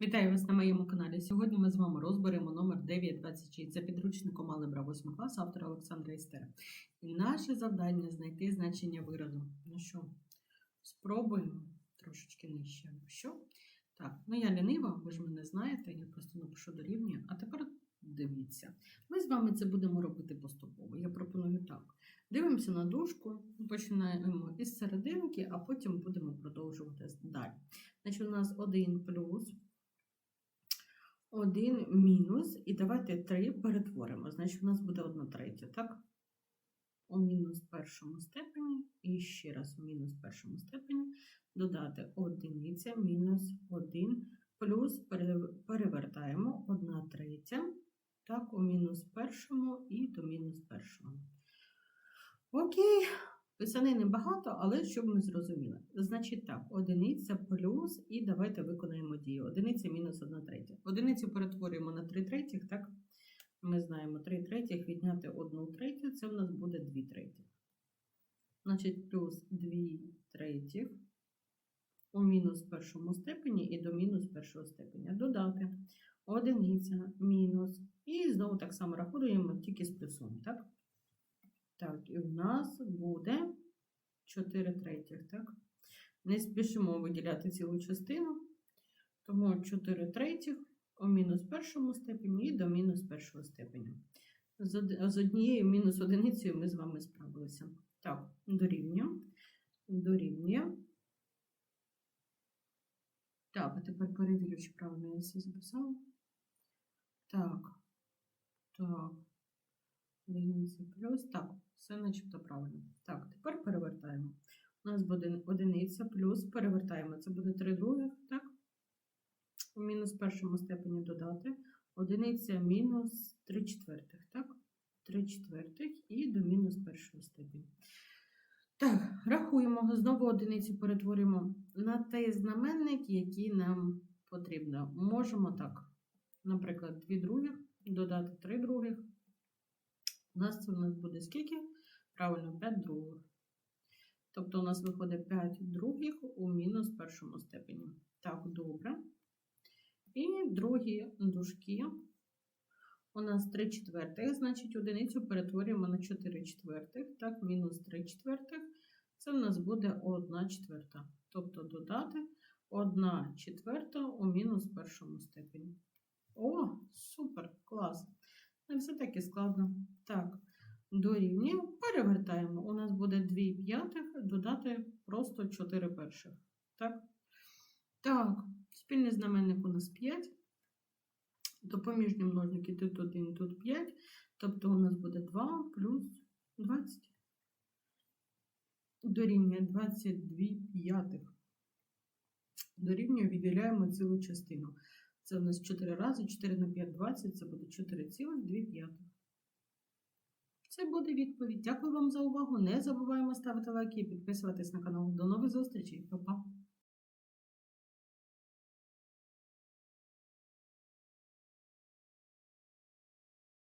Вітаю вас на моєму каналі. Сьогодні ми з вами розберемо номер 926. Це підручником Алебра 8 класу автора Олександра Істера. І наше завдання знайти значення виразу. Ну що, спробуємо трошечки нижче. Що? Так, ну я лінива, ви ж мене знаєте, я просто напишу дорівнює. А тепер дивіться. Ми з вами це будемо робити поступово. Дивимося на дужку, починаємо із серединки, а потім будемо продовжувати далі. Значить, у нас 1 плюс 1 мінус, і давайте 3 перетворимо. Значить, у нас буде 1 третя, так? У мінус першому степені, і ще раз у мінус першому степені додати одиниця мінус 1 плюс перевертаємо 1 третя, так, у мінус першому і до мінус першого. Окей, писани небагато, але щоб ми зрозуміли. Значить так, одиниця плюс, і давайте виконаємо дію. Одиниця мінус 1 третя. Одиницю перетворюємо на 3 третіх, так? Ми знаємо 3 третіх, відняти 1 третю, це в нас буде 2 третіх. Значить, плюс 2 третіх у мінус першому степені і до мінус першого степеня. Додати одиниця мінус. І знову так само рахуємо, тільки з плюсом, так? Так, і в нас буде 4 третіх, так? Не спішимо виділяти цілу частину, тому 4 третіх у мінус першому степені і до мінус першого степеня. З однією мінус одиницею ми з вами справилися. Так, дорівнює. Дорівнює. Так, а тепер перевірю, чи правильно я все записала. Так. Так. Одиниця плюс. Так, все начебто правильно. Так, тепер перевертаємо. У нас буде одиниця плюс перевертаємо. Це буде 3 других, так? У мінус першому степені додати. Одиниця мінус 3 четвертих, так? 3 четвертих і до мінус першого степені. Так, рахуємо. Знову одиницю перетворюємо на той знаменник, який нам потрібно. Можемо так. Наприклад, 2 других, додати 3 других. У нас це у нас буде скільки? Правильно, 5 других. Тобто у нас виходить 5 других у мінус першому степені. Так, добре. І другі дужки. У нас 3 четвертих, значить одиницю перетворюємо на 4 четвертих. Так, мінус 3 четвертих. Це в нас буде 1 четверта. Тобто додати 1 четверта у мінус першому степені. О, супер, клас! Не все таки складно. Так, дорівнює, перевертаємо. У нас буде 2 п'ятих, додати просто 4 перших. Так? Так, спільний знаменник у нас 5. Допоміжні множники тут 1, тут 5. Тобто у нас буде 2 плюс 20. Дорівнює 22 п'ятих. Дорівнює відділяємо цілу частину. Це у нас 4 рази, 4 на 5, 20, це буде 4,2. Це буде відповідь. Дякую вам за увагу. Не забуваємо ставити лайки і підписуватись на канал. До нових зустрічей. Па-па!